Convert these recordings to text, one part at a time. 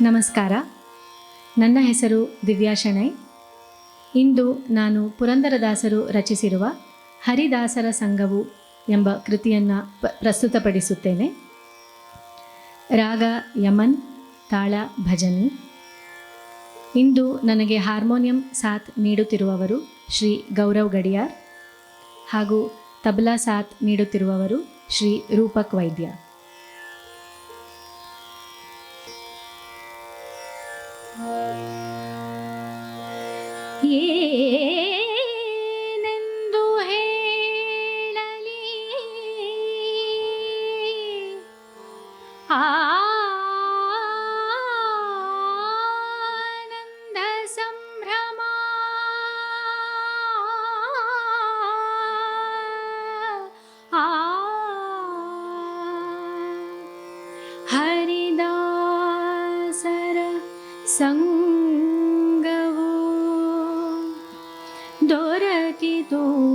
ನಮಸ್ಕಾರ. ನನ್ನ ಹೆಸರು ದಿವ್ಯಾ ಶೆಣೈ. ಇಂದು ನಾನು ಪುರಂದರದಾಸರು ರಚಿಸಿರುವ ಹರಿದಾಸರ ಸಂಘವು ಎಂಬ ಕೃತಿಯನ್ನು ಪ್ರಸ್ತುತಪಡಿಸುತ್ತೇನೆ. ರಾಗ ಯಮನ್, ತಾಳ ಭಜನಿ. ಇಂದು ನನಗೆ ಹಾರ್ಮೋನಿಯಂ ಸಾಥ್ ನೀಡುತ್ತಿರುವವರು ಶ್ರೀ ಗೌರವ್ ಗಡಿಯಾರ್ ಹಾಗೂ ತಬಲಾ ಸಾಥ್ ನೀಡುತ್ತಿರುವವರು ಶ್ರೀ ರೂಪಕ್ ವೈದ್ಯ. ಏನೆಂದು ಹೇಳಲಿ? ಆನಂದ ಸಂಭ್ರಮ you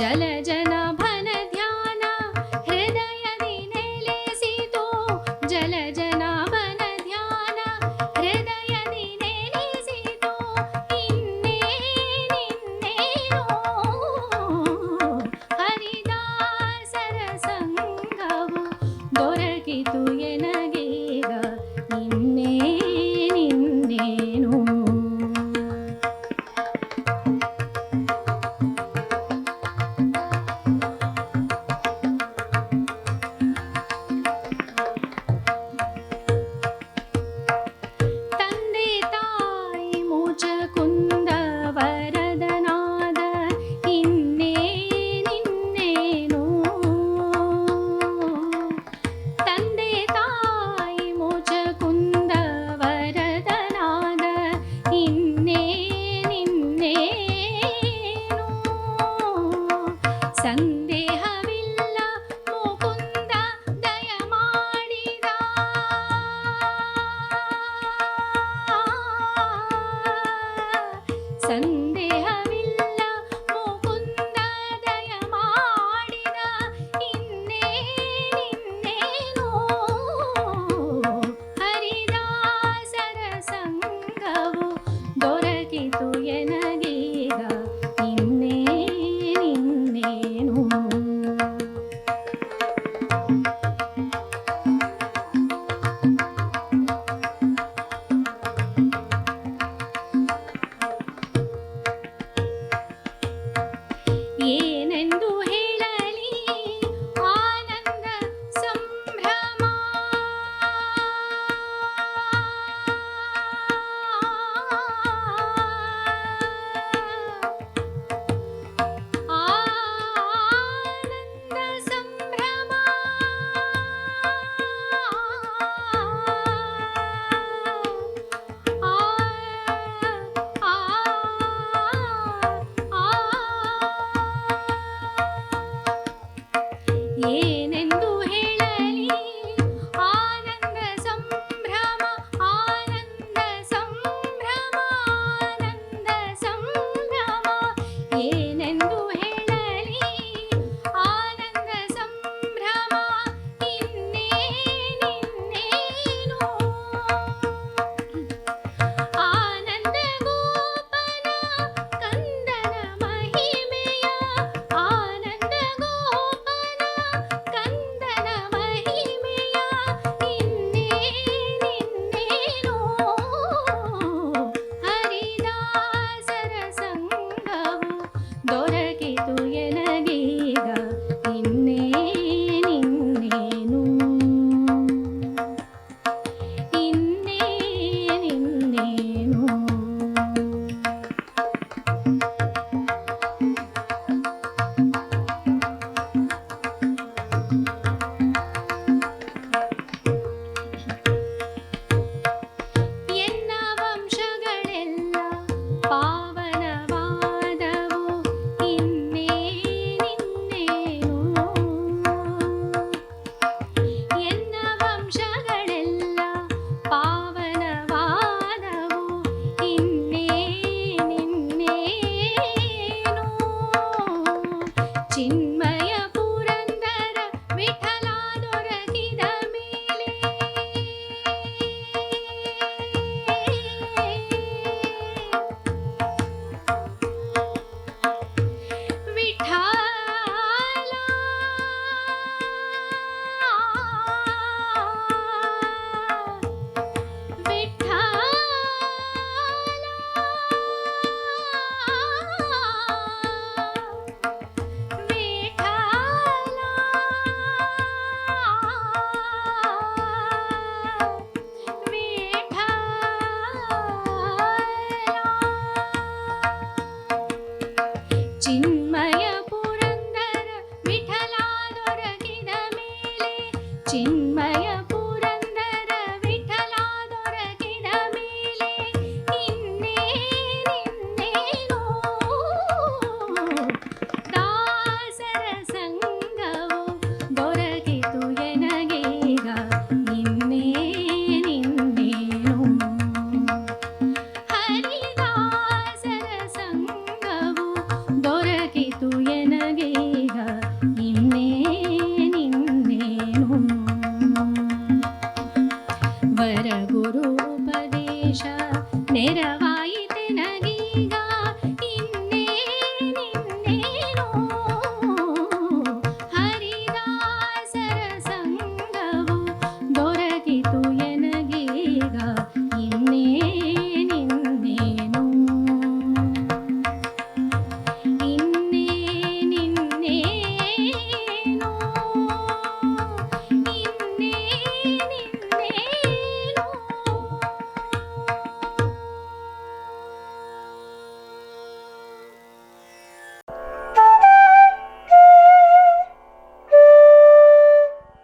जल जना